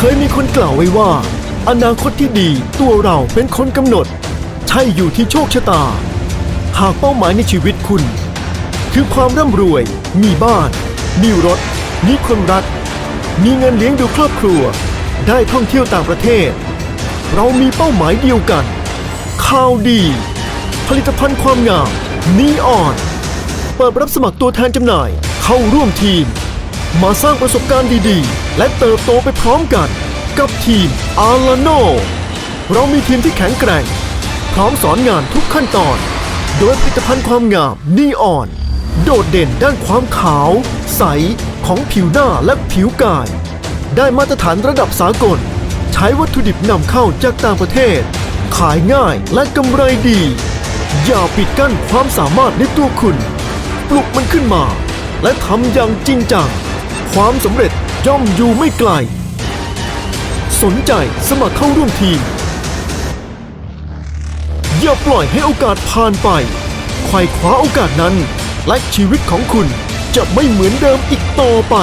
เคยมีคนกล่าวไว้ว่า อนาคตที่ดีตัวเราเป็นคนกำหนด ใช่อยู่ที่โชคชะตา หากเป้าหมายในชีวิตคุณ คือความร่ำรวย มีบ้าน มีรถ มีคนรัก มีเงินเลี้ยงดูครอบครัว ได้ท่องเที่ยวต่างประเทศ เรามีเป้าหมายเดียวกันข่าวดี ผลิตภัณฑ์ความงามนีออน เปิดรับสมัครตัวแทนจำหน่าย เข้าร่วมทีม มาสร้างประสบการณ์ดีๆ และเติบโตไปพร้อมกัน กับทีมอาร์ลาโนเรามีทีมที่แข็งแกร่ง พร้อมสอนงานทุกขั้นตอน โดยผลิตภัณฑ์ความงามนีออน โดดเด่นด้านความขาว ใสของผิวหน้าและผิวกาย ได้มาตรฐานระดับสากล ใช้วัตถุดิบนำเข้าจากต่างประเทศ ขายง่ายและกำไรดี อย่าปิดกั้นความสามารถในตัวคุณ ปลุกมันขึ้นมา และทำอย่างจริงจัง ความสำเร็จย่อมอยู่ไม่ไกล สนใจสมัครเข้าร่วมทีม อย่าปล่อยให้โอกาสผ่านไปไขว่คว้าโอกาสนั้น และชีวิตของคุณจะไม่เหมือนเดิมอีกต่อไป